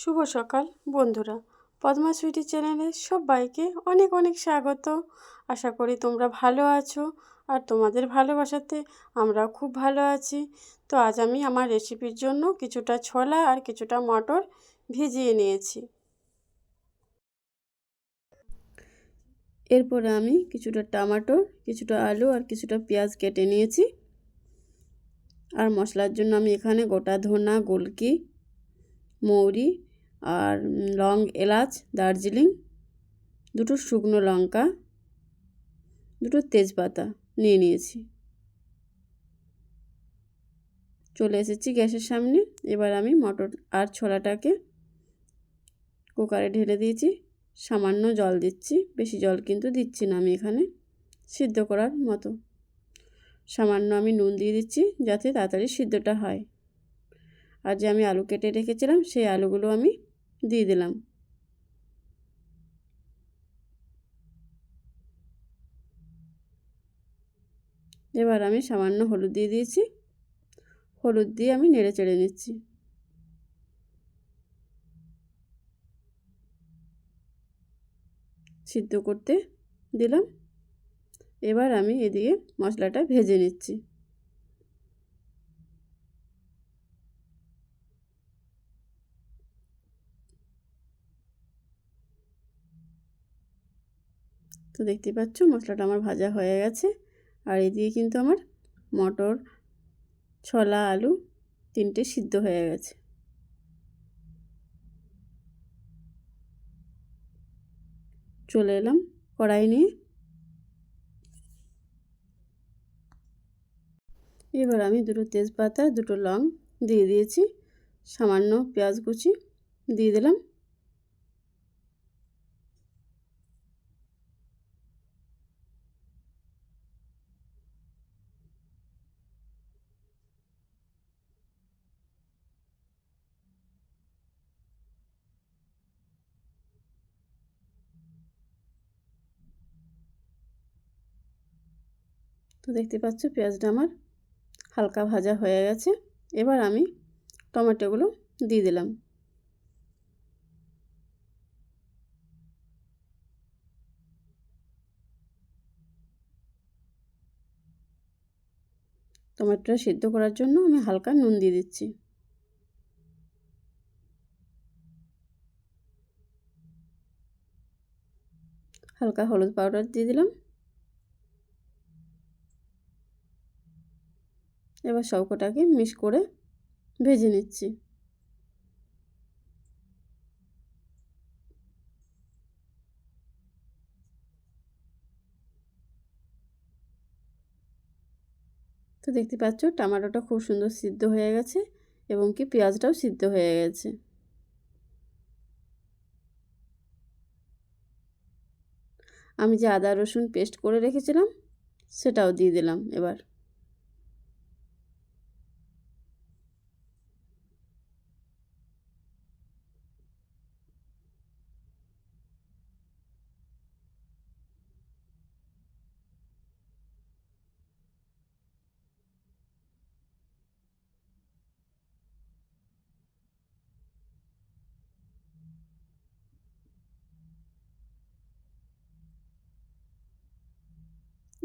শুভ সকাল, বন্ধুরা। পদ্মা সুইটি চ্যানেলে সবাইকে অনেক অনেক স্বাগত। আশা করি তোমরা ভালো আছো আর তোমাদের ভালোবাসাতে আমরা খুব ভালো আছি। তো আজ আমি আমার রেসিপির জন্য কিছুটা ছোলা আর কিছুটা মটর ভিজিয়ে নিয়েছি। এরপরে আমি কিছুটা টমাটো, কিছুটা আলু আর কিছুটা পেঁয়াজ কেটে নিয়েছি। আর মশলার জন্য আমি এখানে গোটা ধনা, গোলকি, মৌরি আর লং এলাচ, দার্জিলিং, দুটো শুকনো লঙ্কা, দুটো তেজপাতা নিয়ে নিয়েছি। চলে এসেছি গ্যাসের সামনে। এবার আমি মটর আর ছোলাটাকে কুকারে ঢেলে দিয়েছি। সামান্য জল দিচ্ছি, বেশি জল কিন্তু দিচ্ছি না আমি এখানে, সিদ্ধ করার মতো। সামান্য আমি নুন দিয়ে দিচ্ছি যাতে তাড়াতাড়ি সিদ্ধটা হয়। আর যে আমি আলু কেটে রেখেছিলাম, সেই আলুগুলো আমি দিয়ে দিলাম। এবার আমি সামান্য হলুদ দিয়ে দিয়েছি। হলুদ দিয়ে আমি নেড়ে চেড়ে নিচ্ছি। সিদ্ধ করতে দিলাম। এবার আমি এদিকে মশলাটা ভেজে নিচ্ছি। তো দেখতে পাচ্ছ মশলাটা আমার ভাজা হয়ে গেছে। আর এদিকে কিন্তু আমার মটর, ছোলা, আলু তিনটে সিদ্ধ হয়ে গেছে। চলে এলাম কড়াই নিয়ে। এবার আমি দুটো তেজপাতা, দুটো লং দিয়ে দিয়েছি। সামান্য পেঁয়াজ কুচি দিয়ে দিলাম। তো দেখতে পাচ্ছ পেঁয়াজটা আমার হালকা ভাজা হয়ে গেছে। এবার আমি টমেটোগুলো দিয়ে দিলাম। টমেটোটা সিদ্ধ করার জন্য আমি হালকা নুন দিয়ে দিচ্ছি। হালকা হলুদ পাউডার দিয়ে দিলাম। এবার সবকটাকে মিক্স করে ভেজে নিচ্ছি। তো দেখতে পাচ্ছ, টমেটোটা খুব সুন্দর সিদ্ধ হয়ে গেছে এবং কি পেঁয়াজটাও সিদ্ধ হয়ে গেছে। আমি যে আদা রসুন পেস্ট করে রেখেছিলাম, সেটাও দিয়ে দিলাম এবার।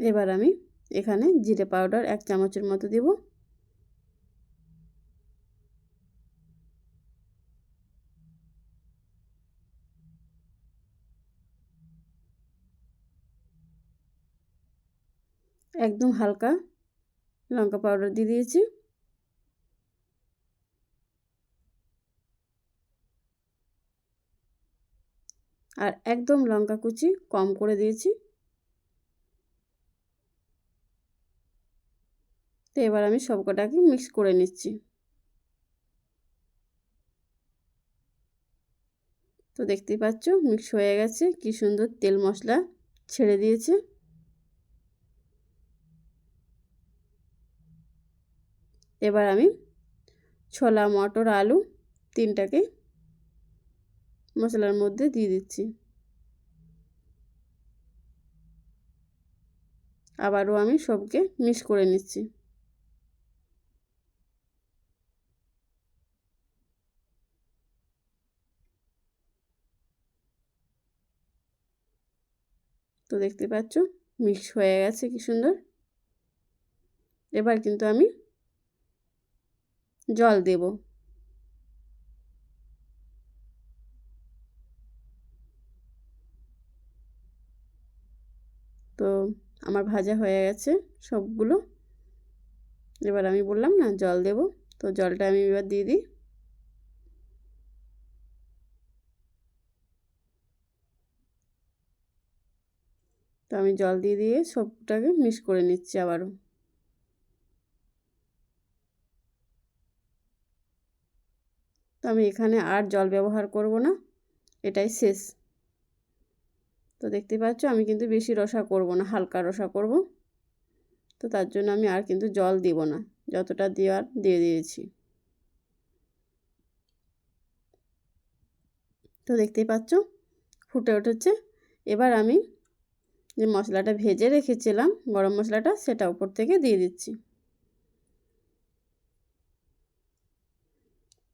এবার আমি এখানে জিরে পাউডার এক চামচের মতো দেব। একদম হালকা লঙ্কা পাউডার দিয়ে দিয়েছি। আর একদম লঙ্কা কুচি কম করে দিয়েছি। তো এবার আমি সবকটাকে মিক্স করে নিচ্ছি। তো দেখতেই পাচ্ছ মিক্স হয়ে গেছে। কি সুন্দর তেল মশলা ছেড়ে দিয়েছে। এবার আমি ছোলা, মটর, আলু তিনটাকে মশলার মধ্যে দিয়ে দিচ্ছি। আবারও আমি সবকে মিক্স করে নিচ্ছি। তো দেখতে পাচ্ছ, মিক্স হয়ে গেছে, কি সুন্দর। এবার কিন্তু আমি জল দেব। তো আমার ভাজা হয়ে গেছে সবগুলো। এবার আমি বললাম না, জল দেব। তো জলটা আমি এবার দিয়ে দিই তো আমি জল দিয়ে দিয়ে সবটাকে মিক্স করে নিচ্ছি আবারও। তো আমি এখানে আর জল ব্যবহার করব না, এটাই শেষ। তো দেখতে পাচ্ছ আমি কিন্তু বেশি রসা করব না, হালকা রসা করব। তো তার জন্য আমি আর কিন্তু জল দিব না, যতটা দেওয়ার দিয়ে দিয়েছি। তো দেখতেই পাচ্ছ ফুটে উঠেছে। এবার আমি যে মশলাটা ভেজে রেখেছিলাম, গরম মশলাটা সেটা উপর থেকে দিয়ে দিচ্ছি।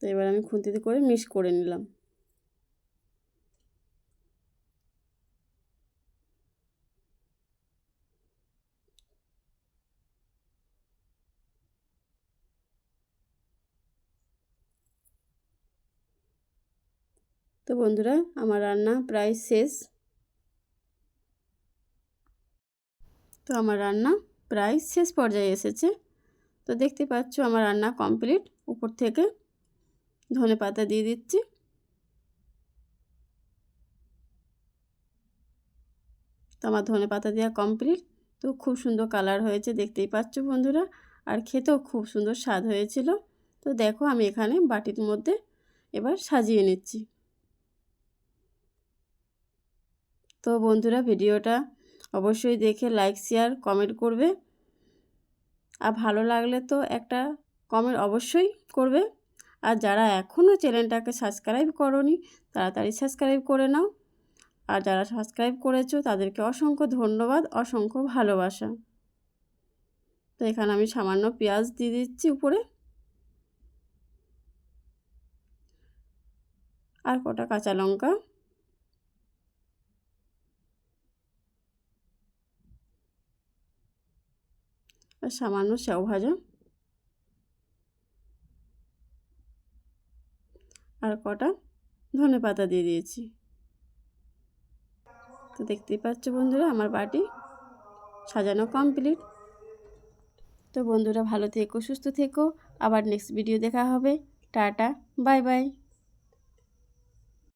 তো এবার আমি খুন্তিতে করে মিক্স করে নিলাম। তো বন্ধুরা, আমার রান্না প্রায় শেষ। তো আমার রান্না প্রায় শেষ পর্যায়ে এসেছে। তো দেখতে পাচ্ছ আমার রান্না কমপ্লিট। উপর থেকে ধনে পাতা দিয়ে দিচ্ছি। তো আমার ধনে পাতা দেওয়া কমপ্লিট। তো খুব সুন্দর কালার হয়েছে, দেখতেই পাচ্ছ বন্ধুরা। আর খেতেও খুব সুন্দর স্বাদ হয়েছিল। তো দেখো আমি এখানে বাটির মধ্যে এবার সাজিয়ে নিচ্ছি। তো বন্ধুরা, ভিডিওটা অবশ্যই দেখে লাইক শেয়ার কমেন্ট করবে। আর ভালো লাগলে তো একটা কমেন্ট অবশ্যই করবে। আর যারা এখনও চ্যানেলটাকে সাবস্ক্রাইব করনি, তাড়াতাড়ি সাবস্ক্রাইব করে নাও। আর যারা সাবস্ক্রাইব করেছ, তাদেরকে অসংখ্য ধন্যবাদ, অসংখ্য ভালোবাসা। তো এখানে আমি সামান্য পেঁয়াজ দিয়ে দিচ্ছি উপরে। আর কটা কাঁচা লঙ্কা। সামান্য সেও ভাজা। আর কটা? ধনে পাতা দিয়ে দিয়েছি। তো দেখতেই পাচ্ছ বন্ধুরা, আমার বাটি সাজানো কমপ্লিট। তো বন্ধুরা, ভালো থেকো, সুস্থ থেকো। আবার নেক্সট ভিডিও দেখা হবে। Tata, bye bye.